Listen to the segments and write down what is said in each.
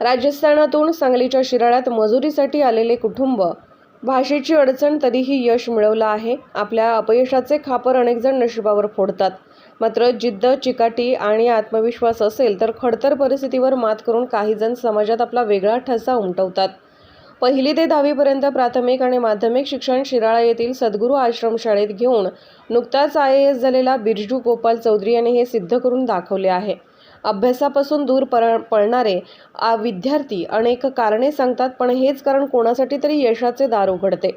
राजस्थानातून सांगलीच्या शिराळ्यात मजुरीसाठी आलेले कुटुंब. भाषेची अडचण तरीही यश मिळवलं आहे. आपल्या अपयशाचे खापर अनेकजण नशिबावर फोडतात. मात्र जिद्द चिकाटी आणि आत्मविश्वास असेल तर खडतर परिस्थितीवर मात करून काहीजण समाजात आपला वेगळा ठसा उमटवतात. पहिली ते दहावीपर्यंत प्राथमिक आणि माध्यमिक शिक्षण शिराळा येथील सद्गुरू आश्रमशाळेत घेऊन नुकताच आय ए एस झालेला बिरजू गोपाल चौधरी यांनी हे सिद्ध करून दाखवले आहे. अभ्यासापासून दूर पर पळणारे आ विद्यार्थी अनेक कारणे सांगतात पण हेच कारण कोणासाठी तरी यशाचे दार उघडते.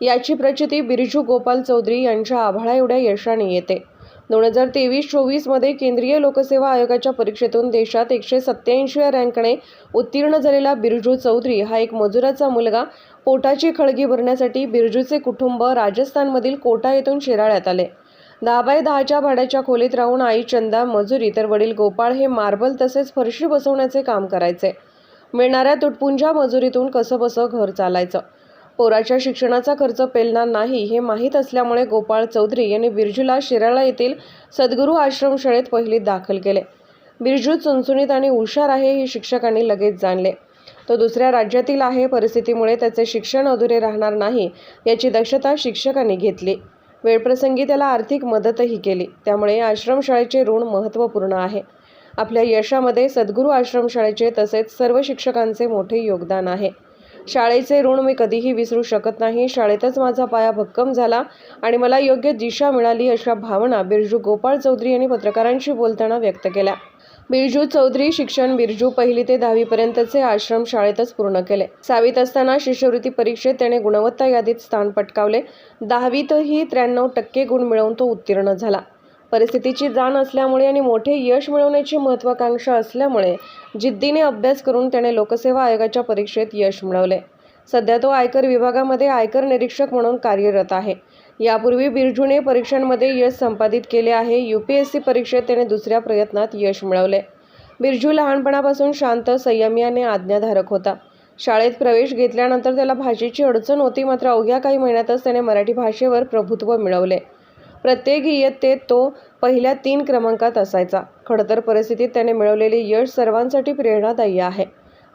याची प्रचिती बिरजू गोपाल चौधरी यांच्या आभाळा एवढ्या यशाने येते. दोन हजार तेवीस चोवीसमध्ये केंद्रीय लोकसेवा आयोगाच्या परीक्षेतून देशात एकशे सत्त्याऐंशीव्या रँकने उत्तीर्ण झालेला बिरजू चौधरी हा एक मजुराचा मुलगा. पोटाची खळगी भरण्यासाठी बिरजूचे कुटुंब राजस्थानमधील कोटा येथून शिराळ्यात आले. दहा बाय दहाच्या भाड्याच्या खोलीत राहून आई चंदा मजुरी तर वडील गोपाळ हे मार्बल तसेच फरशी बसवण्याचे काम करायचे. मिळणाऱ्या तुटपुंजा मजुरीतून कसंबसं घर चालायचं. पोराच्या शिक्षणाचा खर्च पेलणार नाही हे माहीत असल्यामुळे गोपाळ चौधरी यांनी बिरजूला शिराळा येथील सद्गुरू आश्रमशाळेत पहिलीत दाखल केले. बिरजू चुणचुणीत आणि हुशार आहे हे शिक्षकांनी लगेच जाणले. तो दुसऱ्या राज्यातील आहे परिस्थितीमुळे त्याचे शिक्षण अधुरे राहणार नाही याची दक्षता शिक्षकांनी घेतली. वेळप्रसंगी त्याला आर्थिक मदतही केली. त्यामुळे आश्रमशाळेचे ऋण महत्त्वपूर्ण आहे. आपल्या यशामध्ये सद्गुरू आश्रमशाळेचे तसेच सर्व शिक्षकांचे मोठे योगदान आहे. शाळेचे ऋण मी कधीही विसरू शकत नाही. शाळेतच माझा पाया भक्कम झाला आणि मला योग्य दिशा मिळाली अशा भावना बिरजू गोपाळ चौधरी यांनी पत्रकारांशी बोलताना व्यक्त केल्या. बिरजू चौधरी शिक्षण बिरजू पहिली ते दहावीपर्यंतचे आश्रम शाळेतच पूर्ण केले. सहावीत असताना शिष्यवृत्ती परीक्षेत त्याने गुणवत्ता यादीत स्थान पटकावले. दहावीतही त्र्याण्णव टक्के गुण मिळवून तो उत्तीर्ण झाला. परिस्थितीची जाण असल्यामुळे आणि मोठे यश मिळवण्याची महत्त्वाकांक्षा असल्यामुळे जिद्दीने अभ्यास करून त्याने लोकसेवा आयोगाच्या परीक्षेत यश मिळवले. सध्या तो आयकर विभागामध्ये आयकर निरीक्षक म्हणून कार्यरत आहे. यापूर्वी बिरजूने परीक्षांमध्ये यश संपादित केले आहे. यू पी एस सी परीक्षेत त्याने दुसऱ्या प्रयत्नात यश मिळवले. बिरजू लहानपणापासून शांत संयमी आणि आज्ञाधारक होता. शाळेत प्रवेश घेतल्यानंतर त्याला भाषेची अडचण होती. मात्र अवघ्या काही महिन्यातच त्याने मराठी भाषेवर प्रभुत्व मिळवले. प्रत्येक इयत्तेत तो पहिल्या तीन क्रमांकात असायचा. खडतर परिस्थितीत त्याने मिळवलेले यश सर्वांसाठी प्रेरणादायी आहे.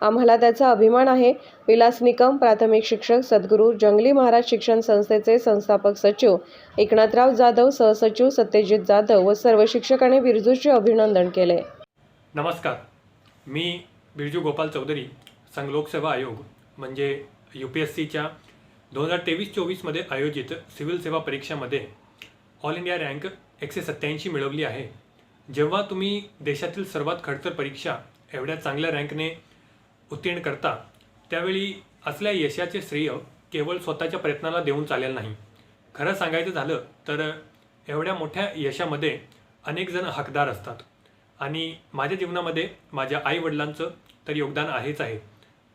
आम्हाला त्याचा अभिमान आहे. विलास निकम प्राथमिक शिक्षक सद्गुरू जंगली महाराज शिक्षण संस्थेचे संस्थापक सचिव एकनाथराव जाधव सहसचिव सत्यजित जाधव व सर्व शिक्षकांनी बिरजूचे अभिनंदन केले. नमस्कार. मी बिरजू गोपाल चौधरी संघ लोकसेवा आयोग म्हणजे यू पी एस सीच्या दोन हजार तेवीस चोवीसमध्ये आयोजित सिव्हिल सेवा परीक्षामध्ये ऑल इंडिया रँक एकशे सत्त्याऐंशी मिळवली आहे. जेव्हा तुम्ही देशातील सर्वात खडतर परीक्षा एवढ्या चांगल्या रँकने उत्तीर्ण करता त्यावेळी असल्या यशाचे श्रेय केवळ स्वतःच्या प्रयत्नाला देऊन चालेल नाही. खरं सांगायचं झालं तर एवढ्या मोठ्या यशामध्ये अनेक जण हकदार असतात. आणि माझ्या जीवनामध्ये माझ्या आईवडिलांचं तर योगदान आहेच आहे.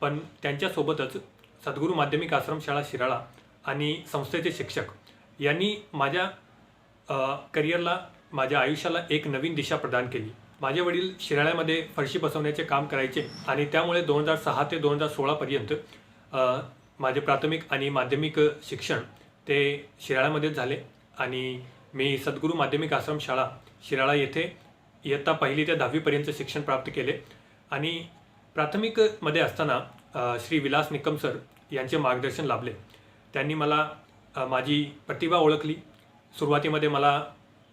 पण त्यांच्यासोबतच सद्गुरू माध्यमिक आश्रमशाळा शिराळा आणि संस्थेचे शिक्षक यांनी माझ्या करिअरला माझ्या आयुष्याला एक नवीन दिशा प्रदान केली. माझे वडील शिराळ्यामध्ये फरशी बसवण्याचे काम करायचे आणि त्यामुळे दोन हजार सहा ते दोन हजार सोळापर्यंत माझे प्राथमिक आणि माध्यमिक शिक्षण ते शिराळ्यामध्येच झाले आणि मी सद्गुरू माध्यमिक आश्रम शाळा शिराळा येथे इयत्ता पहिली ते दहावीपर्यंत शिक्षण प्राप्त केले. आणि प्राथमिकमध्ये असताना श्री विलास निकम सर यांचे मार्गदर्शन लाभले. त्यांनी मला माझी प्रतिभा ओळखली. सुरुवातीमध्ये मला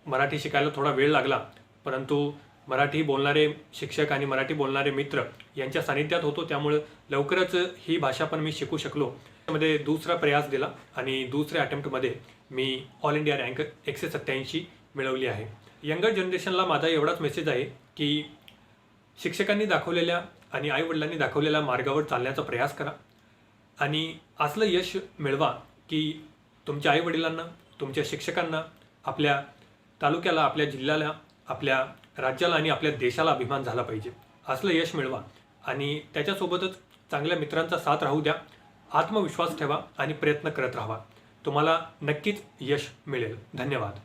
मराठी शिकायला थोडा वेळ लागला परंतु मराठी बोलणारे शिक्षक आणि मराठी बोलणारे मित्र यांच्या सानिध्यात होतो. त्यामुळं लवकरच ही भाषा पण मी शिकू शकलो. त्यामध्ये दुसरा प्रयास दिला आणि दुसऱ्या अटेम्प्टमध्ये मी ऑल इंडिया रँक एकशे सत्त्याऐंशी मिळवली आहे. यंगर जनरेशनला माझा एवढाच मेसेज आहे की शिक्षकांनी दाखवलेल्या आणि आईवडिलांनी दाखवलेल्या मार्गावर चालण्याचा प्रयास करा. आणि असलं यश मिळवा की तुमच्या आईवडिलांना तुमच्या शिक्षकांना आपल्या तालुक्याला आपल्या जिल्ह्याला आपल्या राज्याला आणि आपल्या देशाला अभिमान झाला पाहिजे. असलं यश मिळवा आणि त्याच्यासोबतच चांगल्या मित्रांचा साथ राहू द्या. आत्मविश्वास ठेवा आणि प्रयत्न करत राहा तुम्हाला नक्कीच यश मिळेल. धन्यवाद.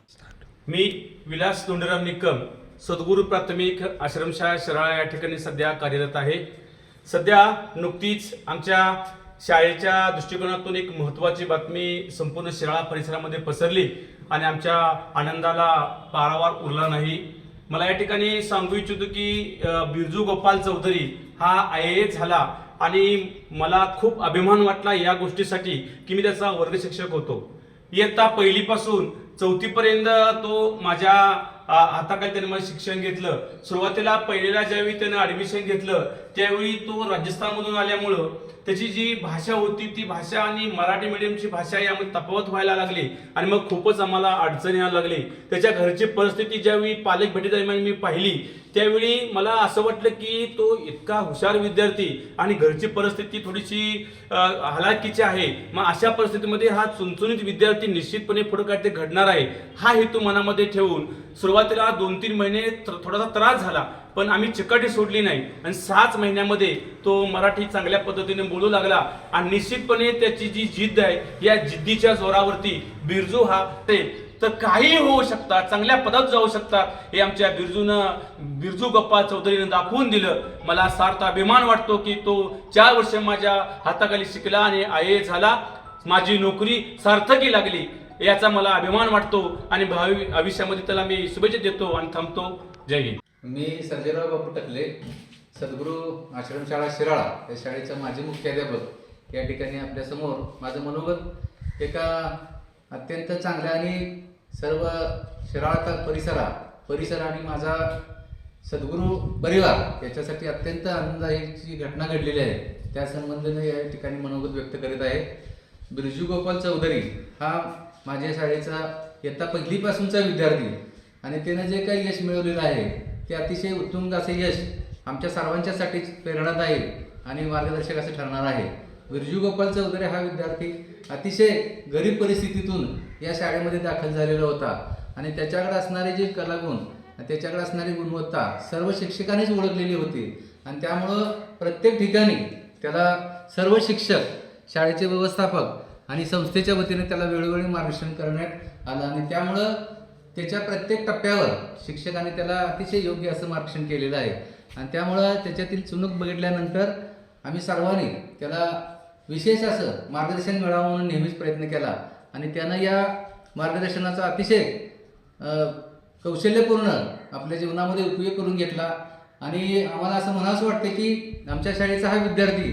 मी विलास दोंडराम निकम सद्गुरू प्राथमिक आश्रमशाळा शराळा या ठिकाणी सध्या कार्यरत आहे. सध्या नुकतीच आमच्या शाळेच्या दृष्टिकोनातून एक महत्त्वाची बातमी संपूर्ण शिराळा परिसरामध्ये पसरली. आणि आमच्या आनंदाला पारावार उरला नाही. मला या ठिकाणी सांगू इच्छितो की बिरजू गोपाल चौधरी हा आय ए झाला आणि मला खूप अभिमान वाटला या गोष्टीसाठी की मी त्याचा वर्ग शिक्षक होतो. इयत्ता पहिलीपासून चौथीपर्यंत तो माझ्या हाताखाली त्याने मग शिक्षण घेतलं. सुरुवातीला पहिलेला ज्यावेळी त्यानं ऍडमिशन घेतलं. त्यावेळी तो राजस्थानमधून आल्यामुळं त्याची जी भाषा होती ती भाषा आणि मराठी मीडियमची भाषा यामध्ये तफावत व्हायला लागली. आणि मग खूपच आम्हाला अडचण यायला लागली. त्याच्या घरची परिस्थिती ज्यावेळी पालक भेटीदरम्यान मी पाहिली त्यावेळी मला असं वाटलं की तो इतका हुशार विद्यार्थी आणि घरची परिस्थिती थोडीशी अ, हलाखीची आहे. मग अशा परिस्थितीमध्ये हा चुनचुनीत विद्यार्थी निश्चितपणे पुढे काय ते घडणार आहे हा हेतू मनामध्ये ठेवून सुरुवातीला दोन तीन महिने थोडासा त्रास झाला पण आम्ही चिकाटी सोडली नाही. आणि सहाच महिन्यामध्ये तो मराठी चांगल्या पद्धतीने बोलू लागला आणि निश्चितपणे त्याची जी जिद्द आहे या जिद्दीच्या जोरावरती बिरजू हा ते. तर काही होऊ शकतात चांगल्या पदात जाऊ शकतात हे आमच्या बिरजूनं बिरजू गप्पा चौधरीनं दाखवून दिलं. मला सार्थ अभिमान वाटतो की तो चार वर्ष माझ्या हाताखाली शिकला आणि आय ए झाला. माझी नोकरी सार्थकी लागली. याचा मला अभिमान वाटतो आणि भावी आयुष्यामध्ये त्याला मी शुभेच्छा देतो आणि थांबतो. जय हिंद. मी संजयराव बापू टकले सद्गुरू आश्रमशाळा शिराळा या शाळेचा माजी मुख्याध्यापक. या ठिकाणी आपल्यासमोर माझं मनोगत एका अत्यंत चांगल्या आणि सर्व शिराळा परिसरा परिसर आणि माझा सद्गुरू परिवार याच्यासाठी अत्यंत आनंददायीची घटना घडलेली आहे. त्या संबंधाने या ठिकाणी मनोगत व्यक्त करीत आहे. बिरजू गोपाल चौधरी हा माझ्या शाळेचा इयत्ता पहिलीपासूनचा विद्यार्थी. आणि त्यानं जे काही यश मिळवलेलं आहे ते अतिशय उत्तुंग असे यश आमच्या सर्वांच्यासाठीच प्रेरणादायी आणि मार्गदर्शक असं ठरणार आहे. बिरजू गोपाल चौधरी हा विद्यार्थी अतिशय गरीब परिस्थितीतून या शाळेमध्ये दाखल झालेला होता. आणि त्याच्याकडे असणारे जे कलागुण त्याच्याकडे असणारी गुणवत्ता सर्व शिक्षकांनीच ओळखलेली होती. आणि त्यामुळं प्रत्येक ठिकाणी त्याला सर्व शिक्षक शाळेचे व्यवस्थापक आणि संस्थेच्या वतीने त्याला वेळोवेळी मार्गदर्शन करण्यात आलं. आणि त्यामुळं त्याच्या प्रत्येक टप्प्यावर शिक्षकांनी त्याला अतिशय योग्य असं मार्गदर्शन केलेलं आहे. आणि त्यामुळं त्याच्यातील चुनूक बघितल्यानंतर आम्ही सर्वांनी त्याला विशेष असं मार्गदर्शन मिळावं म्हणून नेहमीच प्रयत्न केला. आणि त्यानं या मार्गदर्शनाचा अतिशय कौशल्यपूर्ण आपल्या जीवनामध्ये उपयोग करून घेतला. आणि आम्हाला असं म्हणावंसं वाटतं की आमच्या शाळेचा हा विद्यार्थी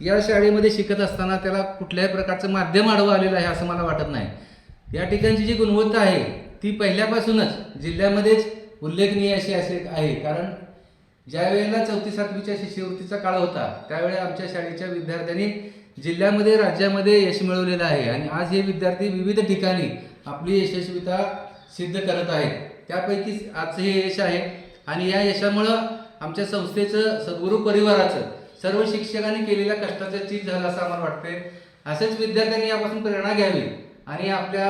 या शाळेमध्ये शिकत असताना त्याला कुठल्याही प्रकारचं माध्यम आडवं आलेलं आहे असं मला वाटत नाही. या ठिकाणची जी गुणवत्ता आहे ती पहिल्यापासूनच जिल्ह्यामध्येच उल्लेखनीय अशी असे आहे. कारण ज्या वेळेला चौथी सातवीच्या शिष्यवृत्तीचा काळ होता त्यावेळी आमच्या शाळेच्या विद्यार्थ्यांनी जिल्ह्यामध्ये राज्यामध्ये यश मिळवलेलं आहे. आणि आज हे विद्यार्थी विविध ठिकाणी आपली यशस्वीता सिद्ध करत आहेत. त्यापैकी आजचं हे यश आहे. आणि या यशामुळं आमच्या संस्थेचं सद्गुरू परिवाराचं सर्व शिक्षकांनी केलेल्या कष्टाचं चीज झालं असं आम्हाला वाटतंय. असेच विद्यार्थ्यांनी यापासून प्रेरणा घ्यावी आणि आपल्या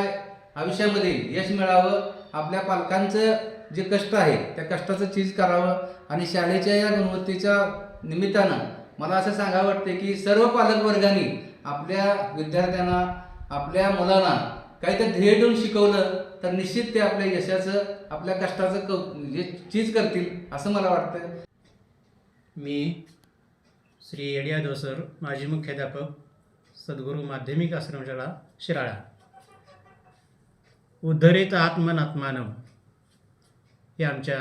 आयुष्यामध्ये यश मिळावं. आपल्या पालकांचं जे कष्ट आहे त्या कष्टाचं चीज करावं. आणि शाळेच्या या गुणवत्तेच्या निमित्तानं मला असं सांगावं वाटते की सर्व पालक वर्गाने आपल्या विद्यार्थ्यांना आपल्या मुलांना काहीतरी ध्येय ठेवून शिकवलं तर निश्चित ते आपल्या यशाचं आपल्या कष्टाचं कौ जे चीज करतील असं मला वाटतं मी श्री एडिया दोसर माजी मुख्याध्यापक सद्गुरू माध्यमिक आश्रमशाळा शिराळा. उद्धरित आत्मनात्मानव हे आमच्या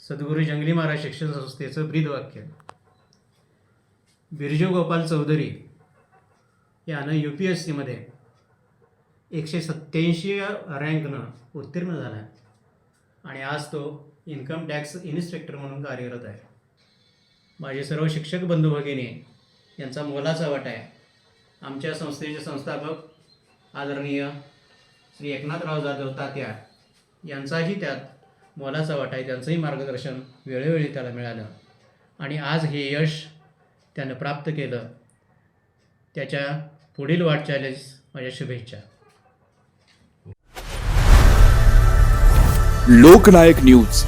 सद्गुरू जंगली महाराज शिक्षण संस्थेचं ब्रीदवाक्य बिरजू गोपाल चौधरी यानं यू पी एस सीमध्ये एकशे सत्त्याऐंशी रँकनं उत्तीर्ण झाला आहे आणि आज तो इन्कम टॅक्स इन्स्पेक्टर म्हणून कार्यरत आहे. माझे सर्व शिक्षक बंधू भगिनी यांचा मोलाचा वाटा आहे. आमच्या संस्थेचे संस्थापक आदरणीय श्री एकनाथराव जाधव तात्या यांचाही त्यात मोलाचा वाटा आहे. त्यांचंही मार्गदर्शन वेळोवेळी त्याला मिळालं. आणि आज हे यश त्यानं प्राप्त केलं. त्याच्या पुढील वाटचालीस माझ्या शुभेच्छा. लोकनायक न्यूज.